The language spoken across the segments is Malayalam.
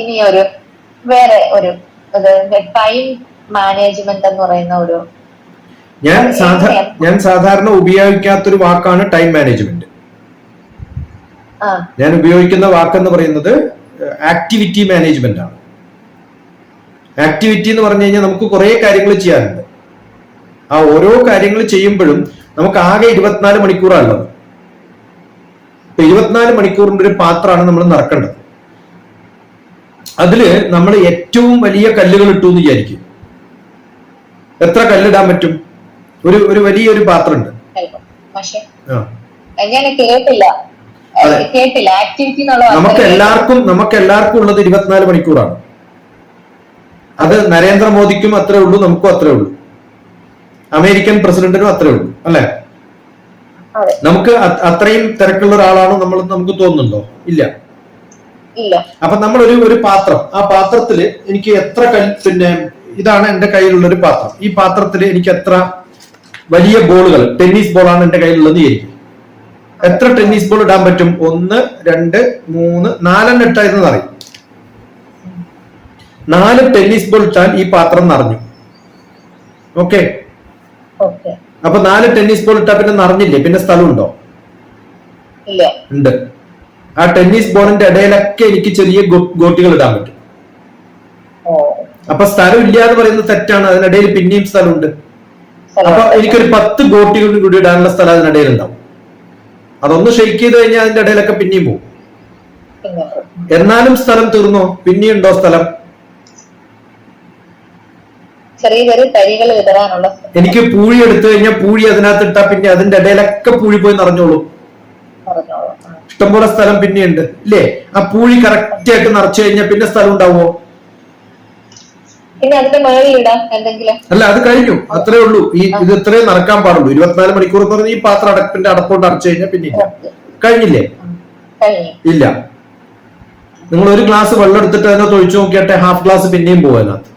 ഇനി ഒരു വേറെ ഒരു ടൈം മാനേജ്മെന്റ് എന്ന് പറയുന്ന ഒരു ഞാൻ സാധാരണ ഞാൻ സാധാരണ ഉപയോഗിക്കാത്തൊരു വാക്കാണ് ടൈം മാനേജ്മെന്റ് ഞാൻ ഉപയോഗിക്കുന്ന വാക്കെന്ന് പറയുന്നത് ആക്ടിവിറ്റി മാനേജ്മെന്റ് ആണ്. ആക്ടിവിറ്റി എന്ന് പറഞ്ഞു കഴിഞ്ഞാൽ നമുക്ക് കുറെ കാര്യങ്ങൾ ചെയ്യാനുണ്ട്. ആ ഓരോ കാര്യങ്ങൾ ചെയ്യുമ്പോഴും നമുക്ക് ആകെ ഇരുപത്തിനാല് മണിക്കൂറാണ് ഉള്ളത്. ഇപ്പൊ ഇരുപത്തിനാല് മണിക്കൂറിന്റെ ഒരു പാത്രമാണ് നമ്മൾ നടക്കേണ്ടത്. അതിൽ നമ്മൾ ഏറ്റവും വലിയ കല്ലുകൾ ഇട്ടു എന്ന് വിചാരിക്കും. എത്ര കല്ലിടാൻ പറ്റും? ഒരു ഒരു വലിയൊരു പാത്രമുണ്ട്. നമുക്ക് എല്ലാവർക്കും നമുക്ക് എല്ലാവർക്കും ഉള്ളത് ഇരുപത്തിനാല് മണിക്കൂറാണ്. അത് നരേന്ദ്രമോദിക്കും അത്രേ ഉള്ളൂ നമുക്കും അത്രേ ഉള്ളൂ. അമേരിക്കൻ പ്രസിഡന്റിനും അത്രേ ഉള്ളൂ അല്ലെ? നമുക്ക് അത്രയും തിരക്കുള്ള ഒരാളാണോ നമ്മൾ നമുക്ക് തോന്നുന്നുണ്ടോ? ഇല്ല. ഇല്ല. അപ്പൊ നമ്മൾ ഒരു ഒരു പാത്രം. ആ പാത്രത്തിൽ എനിക്ക് എത്ര കൽ പിന്നെ ഇതാണ് എന്റെ കയ്യിലുള്ള ഒരു പാത്രം. ഈ പാത്രത്തിൽ എനിക്ക് എത്ര വലിയ ബോളുകൾ ടെന്നീസ് ബോളാണ് എന്റെ കയ്യിലുള്ളത് എനിക്ക് എത്ര ടെന്നീസ് ബോൾ ഇടാൻ പറ്റും? ഒന്ന് രണ്ട് മൂന്ന് നാലെണ്ണം ഇട്ടായിരുന്നു അറിയും. നാല് ടെന്നീസ് ബോൾ ഇട്ടാൽ ഈ പാത്രം നിറഞ്ഞു. ഓക്കെ? അപ്പൊ നാല് ടെന്നീസ് ബോൾ ഇട്ടാ പിന്നെ നിറഞ്ഞില്ലേ? പിന്നെ സ്ഥലമുണ്ടോ? ഉണ്ട്. ആ ടെന്നീസ് ബോളിന്റെ ഇടയിലൊക്കെ എനിക്ക് ചെറിയ ഗോട്ടികൾ ഇടാൻ പറ്റും. അപ്പൊ സ്ഥലം ഇല്ല എന്ന് പറയുന്നത് തെറ്റാണ്. അതിനിടയിൽ പിന്നെയും സ്ഥലമുണ്ട്. സ്ഥലം അപ്പൊ എനിക്കൊരു പത്ത് ഗോട്ടികൾ കൂടി ഇടാനുള്ള സ്ഥലം അതിനിടയിൽ ഉണ്ടാവും അതൊന്ന് ഷെയ്ക്ക് ചെയ്ത് കഴിഞ്ഞാൽ അതിന്റെ ഇടയിലൊക്കെ പിന്നെയും പോകും. എന്നാലും സ്ഥലം തീർന്നോ? പിന്നെയും ഉണ്ടോ സ്ഥലം. എനിക്ക് പൂഴി എടുത്തു കഴിഞ്ഞാൽ പൂഴി അതിനകത്ത് ഇട്ടാ പിന്നെ അതിന്റെ ഇടയിലൊക്കെ പൂഴി പോയി നിറഞ്ഞോളും. ഇഷ്ടംപോലെ സ്ഥലം പിന്നെയുണ്ട് ഇല്ലേ? ആ പൂഴി കറക്റ്റ് ആയിട്ട് നിറച്ചു കഴിഞ്ഞാൽ പിന്നെ സ്ഥലം ഉണ്ടാവുമോ? അല്ല അത് കഴിഞ്ഞു. അത്രേ ഉള്ളൂ. ഈ ഇത് ഇത്രേ നടക്കാൻ പാടുള്ളൂ. ഇരുപത്തിനാല് മണിക്കൂർ എന്ന് പറഞ്ഞാൽ ഈ പാത്രം അടപ്പിന്റെ അടപ്പുകൊണ്ട് അടച്ചു കഴിഞ്ഞാൽ പിന്നെ കഴിഞ്ഞില്ലേ? ഇല്ല. നിങ്ങൾ ഒരു ഗ്ലാസ് വെള്ളം എടുത്തിട്ട് അതിനകത്ത് ഒഴിച്ചു നോക്കിയാട്ടെ ഹാഫ് ഗ്ലാസ് പിന്നെയും പോകും അതിനകത്ത്.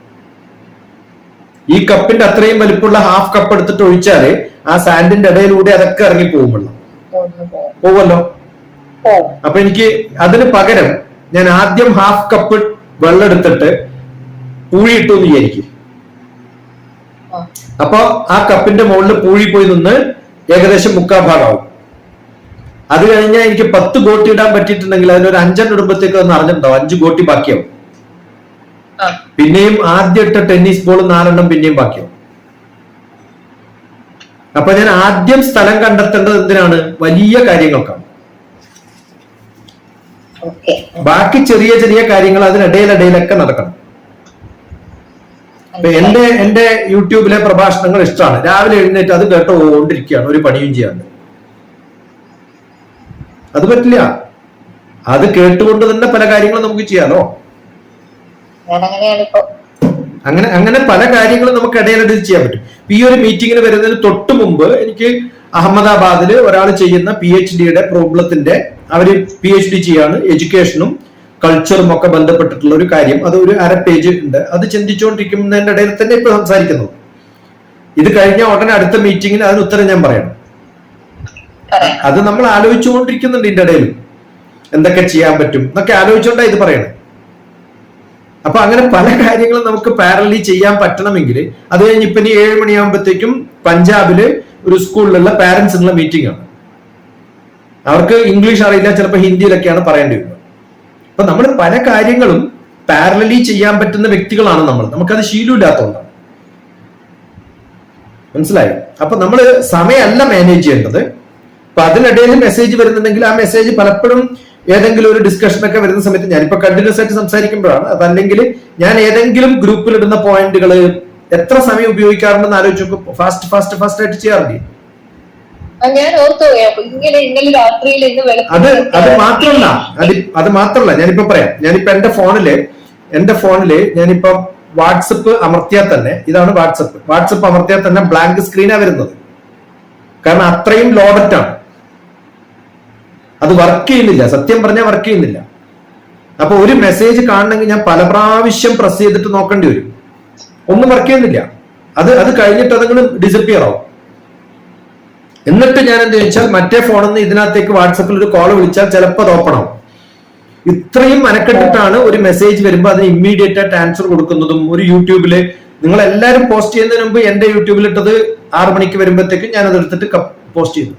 ഈ കപ്പിന്റെ അത്രയും വലിപ്പമുള്ള ഹാഫ് കപ്പ് എടുത്തിട്ട് ഒഴിച്ചാൽ ആ സാൻഡിന്റെ ഇടയിലൂടെ അതൊക്കെ ഇറങ്ങി പോകും വെള്ളം അപ്പൊ എനിക്ക് അതിന് പകരം ഞാൻ ആദ്യം ഹാഫ് കപ്പ് വെള്ളം എടുത്തിട്ട് പൂഴിയിട്ടു എന്ന് വിചാരിക്കും. അപ്പൊ ആ കപ്പിന്റെ മുകളിൽ പൂഴി പോയി നിന്ന് ഏകദേശം മുക്കാൽ ഭാഗമാവും. അത് കഴിഞ്ഞാൽ എനിക്ക് പത്ത് ഗോട്ടി ഇടാൻ പറ്റിയിട്ടുണ്ടെങ്കിൽ അതിനൊരു അഞ്ചെണ്ണം ഇടുമ്പോഴത്തേക്ക് ഒന്ന് അറിഞ്ഞിട്ടുണ്ടാവും. അഞ്ച് ഗോട്ടി ബാക്കിയാവും. പിന്നെയും ആദ്യം ഇട്ട ടെന്നീസ് ബോൾ നാലെണ്ണം പിന്നെയും ബാക്കിയാവും. അപ്പൊ ഞാൻ ആദ്യം സ്ഥലം കണ്ടെത്തേണ്ടത് എന്തിനാണ്? വലിയ കാര്യങ്ങൾക്കാണ്. ബാക്കി ചെറിയ ചെറിയ കാര്യങ്ങൾ അതിനിടയിലിടയിലൊക്കെ നടക്കണം. ഇപ്പൊ എന്റെ എന്റെ യൂട്യൂബിലെ പ്രഭാഷണങ്ങൾ ഇഷ്ടമാണ്. രാവിലെ എഴുന്നേറ്റ് അത് കേട്ടുകൊണ്ടിരിക്കുകയാണ് ഒരു പണിയും ചെയ്യാണ്ട്. അത് പറ്റില്ല. അത് കേട്ടുകൊണ്ട് തന്നെ പല കാര്യങ്ങളും നമുക്ക് ചെയ്യാലോ? അങ്ങനെ അങ്ങനെ പല കാര്യങ്ങളും നമുക്ക് ഇടയിലിടയിൽ ചെയ്യാൻ പറ്റും. ഈ ഒരു മീറ്റിംഗിന് വരുന്നതിന് തൊട്ട് മുമ്പ് എനിക്ക് അഹമ്മദാബാദിൽ ഒരാൾ ചെയ്യുന്ന പി എച്ച് ഡിയുടെ പ്രോബ്ലത്തിന്റെ അവർ പി എച്ച് ഡി ചെയ്യാണ്. എഡ്യൂക്കേഷനും കൾച്ചറും ഒക്കെ ബന്ധപ്പെട്ടിട്ടുള്ള ഒരു കാര്യം. അത് ഒരു അര പേജ് ഉണ്ട്. അത് ചിന്തിച്ചുകൊണ്ടിരിക്കുന്നതിന്റെ ഇടയിൽ തന്നെ ഇപ്പൊ സംസാരിക്കുന്നു. ഇത് കഴിഞ്ഞ ഉടനെ അടുത്ത മീറ്റിംഗിന് അതിന് ഉത്തരം ഞാൻ പറയണം. പറയാം അത് നമ്മൾ ആലോചിച്ചുകൊണ്ടിരിക്കുന്നുണ്ട് ഇതിന്റെ ഇടയിൽ. എന്തൊക്കെ ചെയ്യാൻ പറ്റും എന്നൊക്കെ ആലോചിച്ചുകൊണ്ടാ ഇത് പറയണം. അപ്പൊ അങ്ങനെ പല കാര്യങ്ങളും നമുക്ക് പാരലി ചെയ്യാൻ പറ്റണമെങ്കിൽ അത് കഴിഞ്ഞ് ഇപ്പൊ ഇനി ഏഴ് മണിയാകുമ്പോഴത്തേക്കും പഞ്ചാബിൽ ഒരു സ്കൂളിലുള്ള പാരന്റ്സിനുള്ള മീറ്റിംഗ് ആണ്. അവർക്ക് ഇംഗ്ലീഷ് അറിയില്ല ചിലപ്പോൾ ഹിന്ദിയിലൊക്കെയാണ് പറയേണ്ടി വരുന്നത്. അപ്പൊ നമ്മൾ പല കാര്യങ്ങളും പാരലി ചെയ്യാൻ പറ്റുന്ന വ്യക്തികളാണ് നമ്മൾ. നമുക്കത് ശീലമില്ലാത്തതുകൊണ്ടാണ് മനസ്സിലായി? അപ്പൊ നമ്മൾ സമയമല്ല മാനേജ് ചെയ്യേണ്ടത്. അപ്പൊ അതിനിടയിൽ മെസ്സേജ് വരുന്നുണ്ടെങ്കിൽ ആ മെസ്സേജ് പലപ്പോഴും ഏതെങ്കിലും ഒരു ഡിസ്കഷൻ ഒക്കെ വരുന്ന സമയത്ത് ഞാനിപ്പോ കണ്ടിന്യൂസ് ആയിട്ട് സംസാരിക്കുമ്പോഴാണ്. അതല്ലെങ്കിൽ ഞാൻ ഏതെങ്കിലും ഗ്രൂപ്പിൽ ഇടുന്ന പോയിന്റുകൾ എത്ര സമയം ഉപയോഗിക്കാറുണ്ടെന്ന് ആലോചിച്ച് ഫാസ്റ്റ് ഫാസ്റ്റ് ഫാസ്റ്റ് ആയിട്ട് ചെയ്യാറില്ലേ? ഞാൻ ഓർത്തു. ഇങ്ങനെ ഇന്നലെ രാത്രിയിൽ ഇന്ന് അത് അത് മാത്രമല്ല. അത് അത് മാത്രമല്ല. ഞാനിപ്പോ പറയാം. ഞാനിപ്പോ എന്റെ ഫോണിൽ എന്റെ ഫോണിൽ ഞാനിപ്പോ വാട്സപ്പ് അമർത്തിയാൽ തന്നെ ഇതാണ് വാട്സപ്പ് വാട്സപ്പ് അമർത്തിയാൽ തന്നെ ബ്ലാങ്ക് സ്ക്രീനാ വരുന്നത്. കാരണം അത്രയും ലോഡറ്റ് ആണ്. അത് വർക്ക് ചെയ്യുന്നില്ല. സത്യം പറഞ്ഞാൽ വർക്ക് ചെയ്യുന്നില്ല. അപ്പൊ ഒരു മെസ്സേജ് കാണണമെങ്കിൽ ഞാൻ പല പ്രാവശ്യം പ്രസ് ചെയ്തിട്ട് നോക്കേണ്ടി വരും. ഒന്നും വർക്ക് ചെയ്യുന്നില്ല. അത് അത് കഴിഞ്ഞിട്ട് അതങ്ങനെ ഡിസപ്പിയർ ആവും. എന്നിട്ട് ഞാൻ എന്ത് ചോദിച്ചാൽ മറ്റേ ഫോണിൽ നിന്ന് ഇതിനകത്തേക്ക് വാട്സപ്പിൽ ഒരു കോൾ വിളിച്ചാൽ ചിലപ്പോൾ അത് ഓപ്പൺ ആവും. ഇത്രയും മനക്കെട്ടിട്ടാണ് ഒരു മെസ്സേജ് വരുമ്പോൾ അതിന് ഇമ്മീഡിയറ്റ് ആയിട്ട് ആൻസർ കൊടുക്കുന്നതും ഒരു യൂട്യൂബിൽ നിങ്ങൾ എല്ലാവരും പോസ്റ്റ് ചെയ്യുന്നതിന് മുമ്പ് എന്റെ യൂട്യൂബിൽ ഇട്ടത് ആറു മണിക്ക് വരുമ്പോഴത്തേക്കും ഞാൻ അത് എടുത്തിട്ട് പോസ്റ്റ് ചെയ്തു.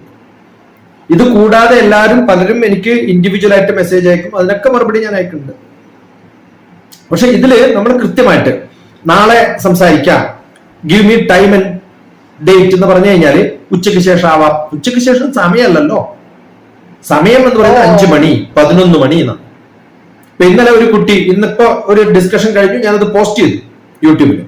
ഇത് കൂടാതെ എല്ലാവരും പലരും എനിക്ക് ഇൻഡിവിജ്വൽ ആയിട്ട് മെസ്സേജ് അയക്കും. അതിനൊക്കെ മറുപടി ഞാൻ അയക്കുന്നുണ്ട്. പക്ഷെ ഇതിൽ നമ്മൾ കൃത്യമായിട്ട് നാളെ സംസാരിക്കാം. Give me time and date എന്ന് പറഞ്ഞു കഴിഞ്ഞാൽ ഉച്ചയ്ക്ക് ശേഷം ആവാം. ഉച്ചയ്ക്ക് ശേഷം സമയമല്ലല്ലോ. സമയം എന്ന് പറയുന്നത് അഞ്ചു മണി പതിനൊന്ന് മണി എന്നാണ്. ഇപ്പൊ ഇന്നലെ ഒരു കുട്ടി ഇന്നിപ്പോ ഒരു ഡിസ്കഷൻ കഴിഞ്ഞു ഞാനത് പോസ്റ്റ് ചെയ്തു യൂട്യൂബിൽ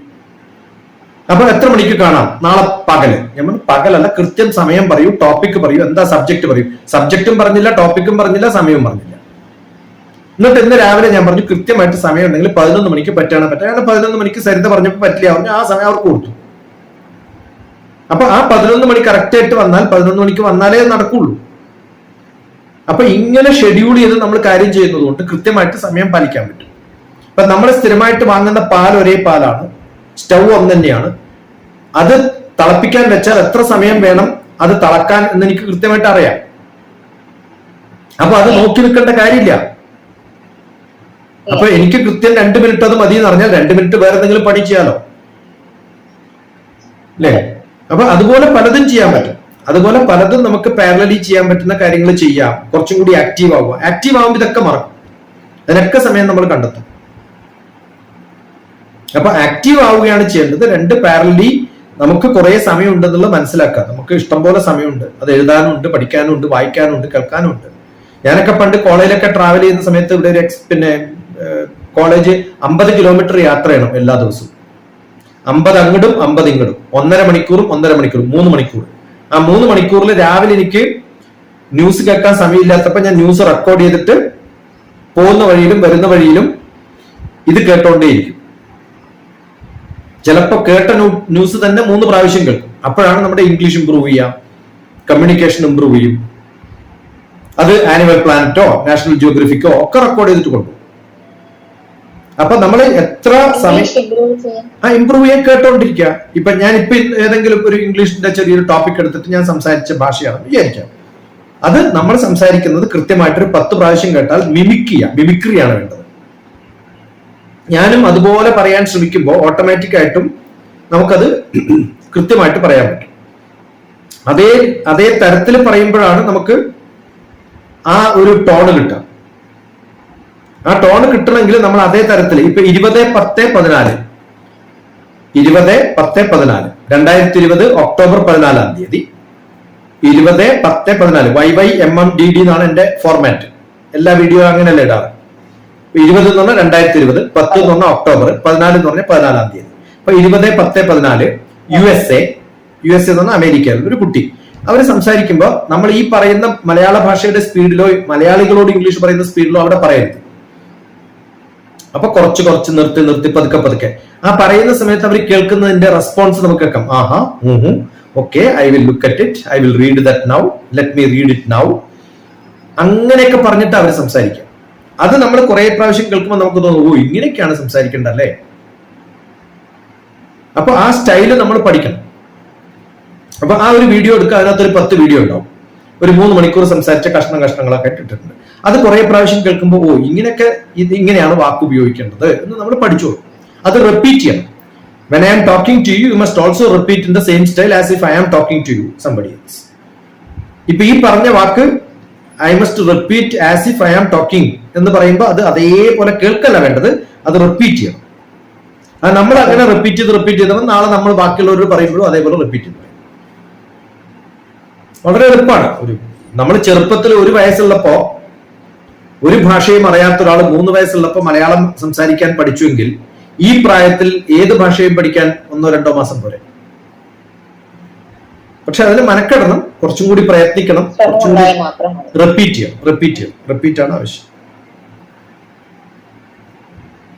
അപ്പൊ എത്ര മണിക്ക് കാണാം? നാളെ പകൽ. ഞാൻ പകലല്ല കൃത്യം സമയം പറയൂ ടോപ്പിക് പറയൂ എന്താ സബ്ജക്ട് പറയൂ. സബ്ജക്റ്റും പറഞ്ഞില്ല ടോപ്പിക്കും പറഞ്ഞില്ല സമയവും പറഞ്ഞില്ല. എന്നിട്ട് ഇന്ന് രാവിലെ ഞാൻ പറഞ്ഞു കൃത്യമായിട്ട് സമയം ഉണ്ടെങ്കിൽ പതിനൊന്ന് മണിക്ക് പറ്റാണ് പറ്റാണ് പതിനൊന്ന് മണിക്ക് സരിത പറഞ്ഞപ്പോൾ പറ്റില്ല. പറഞ്ഞു ആ സമയം അവർക്ക് കൊടുത്തു. അപ്പൊ ആ പതിനൊന്ന് മണി കറക്റ്റ് ആയിട്ട് വന്നാൽ പതിനൊന്ന് മണിക്ക് വന്നാലേ നടക്കുള്ളൂ. അപ്പൊ ഇങ്ങനെ ഷെഡ്യൂൾ ചെയ്ത് നമ്മൾ കാര്യം ചെയ്യുന്നത് കൊണ്ട് കൃത്യമായിട്ട് സമയം പാലിക്കാൻ പറ്റും. അപ്പൊ നമ്മൾ സ്ഥിരമായിട്ട് വാങ്ങുന്ന പാൽ ഒരേ പാലാണ്. സ്റ്റൗ ഒന്ന് തന്നെയാണ്. അത് തിളപ്പിക്കാൻ വെച്ചാൽ എത്ര സമയം വേണം അത് തിളക്കാൻ എന്ന് എനിക്ക് കൃത്യമായിട്ട് അറിയാം. അപ്പൊ അത് നോക്കി നിൽക്കേണ്ട കാര്യമില്ല. അപ്പൊ എനിക്ക് കൃത്യം രണ്ട് മിനിറ്റ് അത് മതി എന്ന് പറഞ്ഞാൽ രണ്ട് മിനിറ്റ് വേറെ എന്തെങ്കിലും പണി ചെയ്യാലോ? അല്ലേ? അപ്പൊ അതുപോലെ പലതും ചെയ്യാൻ പറ്റും. അതുപോലെ പലതും നമുക്ക് പാരലലി ചെയ്യാൻ പറ്റുന്ന കാര്യങ്ങൾ ചെയ്യാം. കുറച്ചും കൂടി ആക്റ്റീവ് ആവുക. ആക്റ്റീവ് ആവുമ്പോൾ ഇതൊക്കെ മറക്കും. അതിനൊക്കെ സമയം നമ്മൾ കണ്ടെത്തും. അപ്പൊ ആക്റ്റീവ് ആവുകയാണ് ചെയ്യേണ്ടത്. രണ്ട് പാരലി നമുക്ക് കുറെ സമയം ഉണ്ടെന്നുള്ളത് മനസ്സിലാക്കാം നമുക്ക് ഇഷ്ടംപോലെ സമയമുണ്ട്. അത് എഴുതാനും ഉണ്ട് പഠിക്കാനും ഉണ്ട് വായിക്കാനും ഉണ്ട് കേൾക്കാനും ഉണ്ട് ഞാനൊക്കെ പണ്ട് കോളേജിലൊക്കെ ട്രാവൽ ചെയ്യുന്ന സമയത്ത് ഇവിടെ ഒരു പിന്നെ കോളേജ് അമ്പത് കിലോമീറ്റർ യാത്ര ചെയ്യണം എല്ലാ ദിവസവും. അമ്പത് അങ്ങടും അമ്പത് ഇങ്ങടും. ഒന്നര മണിക്കൂറും ഒന്നര മണിക്കൂറും മൂന്ന് മണിക്കൂർ. ആ മൂന്ന് മണിക്കൂറിൽ രാവിലെ എനിക്ക് ന്യൂസ് കേൾക്കാൻ സമയമില്ലാത്തപ്പോ ഞാൻ ന്യൂസ് റെക്കോർഡ് ചെയ്തിട്ട് പോകുന്ന വഴിയിലും വരുന്ന വഴിയിലും ഇത് കേട്ടോണ്ടേയിരിക്കും. ചിലപ്പോൾ കേട്ട ന്യൂ- ന്യൂസ് തന്നെ മൂന്ന് പ്രാവശ്യം കേൾക്കും. അപ്പോഴാണ് നമ്മുടെ ഇംഗ്ലീഷ് ഇമ്പ്രൂവ് ചെയ്യാം കമ്മ്യൂണിക്കേഷൻ ഇമ്പ്രൂവ് ചെയ്യും. അത് ആനിമൽ പ്ലാനറ്റോ നാഷണൽ ജിയോഗ്രഫിക്കോ ഒക്കെ റെക്കോർഡ് ചെയ്തിട്ട് കൊണ്ടുപോകും. അപ്പൊ നമ്മൾ എത്ര സമയം ആ ഇമ്പ്രൂവ് ചെയ്യാൻ കേട്ടോണ്ടിരിക്കുക ഇപ്പൊ ഞാൻ ഇപ്പൊ ഏതെങ്കിലും ഒരു ഇംഗ്ലീഷിന്റെ ചെറിയൊരു ടോപ്പിക് എടുത്തിട്ട് ഞാൻ സംസാരിച്ച ഭാഷയാണ് വിചാരിക്കാം. അത് നമ്മൾ സംസാരിക്കുന്നത് കൃത്യമായിട്ട് ഒരു പത്ത് പ്രാവശ്യം കേട്ടാൽ മിമിക് ചെയ്യാം മിമിക്രിയാണ് വേണ്ടത്. ഞാനും അതുപോലെ പറയാൻ ശ്രമിക്കുമ്പോൾ ഓട്ടോമാറ്റിക് ആയിട്ടും നമുക്കത് കൃത്യമായിട്ട് പറയാൻ പറ്റും. അതേ അതേ തരത്തിൽ പറയുമ്പോഴാണ് നമുക്ക് ആ ഒരു ടോൺ കിട്ടുക. ആ ടോൺ കിട്ടണമെങ്കിൽ നമ്മൾ അതേ തരത്തിൽ ഇപ്പൊ ഇരുപത് പത്ത് പതിനാല്. ഇരുപത് പത്ത് പതിനാല്. രണ്ടായിരത്തി ഇരുപത് ഒക്ടോബർ പതിനാലാം തീയതി. ഇരുപത് പത്ത് പതിനാല്. Y Y M M D D എന്നാണ് എന്റെ ഫോർമാറ്റ് എല്ലാ വീഡിയോ അങ്ങനെയല്ലേ ഇടാറ്? ഇരുപത് എന്ന് പറഞ്ഞാൽ രണ്ടായിരത്തി ഇരുപത് പത്ത് എന്ന് പറഞ്ഞാൽ ഒക്ടോബർ പതിനാല് എന്ന് പറഞ്ഞാൽ പതിനാലാം തീയതി. അപ്പൊ ഇരുപത് പത്ത് പതിനാല് U S A U S A എന്ന് പറഞ്ഞാൽ അമേരിക്ക ഒരു കുട്ടി. അവർ സംസാരിക്കുമ്പോൾ നമ്മൾ ഈ പറയുന്ന മലയാള ഭാഷയുടെ സ്പീഡിലോ മലയാളികളോട് ഇംഗ്ലീഷ് പറയുന്ന സ്പീഡിലോ അവിടെ പറയരുത്. അപ്പൊ കുറച്ച് കുറച്ച് നിർത്തി നിർത്തി പതുക്കെ പതുക്കെ. ആ പറയുന്ന സമയത്ത് അവർ കേൾക്കുന്നതിന്റെ റെസ്പോൺസ് നമുക്ക് കേൾക്കാം. Aha okay I will look at it I will read that now let me read it now അങ്ങനെയൊക്കെ പറഞ്ഞിട്ട് അവർ സംസാരിക്കാം. അത് നമ്മൾ കുറെ പ്രാവശ്യം കേൾക്കുമ്പോൾ നമുക്ക് തോന്നും ഓ ഇങ്ങനെയൊക്കെയാണ് സംസാരിക്കേണ്ടത് അല്ലേ? അപ്പൊ ആ സ്റ്റൈൽ നമ്മൾ പഠിക്കണം. അപ്പൊ ആ ഒരു വീഡിയോ എടുക്കുക അതിനകത്ത് ഒരു പത്ത് വീഡിയോ ഉണ്ടാവും. ഒരു മൂന്ന് മണിക്കൂർ സംസാരിച്ച കഷ്ണം കഷ്ണങ്ങളൊക്കെ ഇട്ടിട്ടുണ്ട്. അത് കുറെ പ്രാവശ്യം കേൾക്കുമ്പോൾ ഓ ഇങ്ങനെയൊക്കെ ഇത് ഇങ്ങനെയാണ് വാക്ക് ഉപയോഗിക്കേണ്ടത് എന്ന് നമ്മൾ പഠിച്ചോളൂ അത് റിപ്പീറ്റ് ചെയ്യണം. When I am talking to you you must also repeat in the same style as if I am talking to you somebody else ഇപ്പൊ ഈ പറഞ്ഞ വാക്ക് I must repeat as if I am talking എന്ന് പറയുമ്പോൾ അത് അതേപോലെ കേൾക്കല്ല വേണ്ടത് അത് റിപ്പീറ്റ് ചെയ്യണം. അത് നമ്മൾ അങ്ങനെ റിപ്പീറ്റ് ചെയ്ത് റിപ്പീറ്റ് ചെയ്തപ്പോൾ നാളെ നമ്മൾ ബാക്കിയുള്ളവർ പറയുമ്പോഴും അതേപോലെ റിപ്പീറ്റ് ചെയ്ത് വളരെ എളുപ്പമാണ്. ഒരു നമ്മൾ ചെറുപ്പത്തിൽ ഒരു വയസ്സുള്ളപ്പോ ഒരു ഭാഷയും അറിയാത്ത ഒരാൾ മൂന്ന് വയസ്സുള്ളപ്പോൾ മലയാളം സംസാരിക്കാൻ പഠിച്ചുവെങ്കിൽ ഈ പ്രായത്തിൽ ഏത് ഭാഷയും പഠിക്കാൻ ഒന്നോ രണ്ടോ മാസം പോരെ. പക്ഷെ അതിന് മനക്കെടണം കുറച്ചും കൂടി പ്രയത്നിക്കണം കുറച്ചും കൂടി മാത്രം റിപ്പീറ്റ് ചെയ്യണം റിപ്പീറ്റ് ചെയ്യണം റിപ്പീറ്റ് ആണ് ആവശ്യം.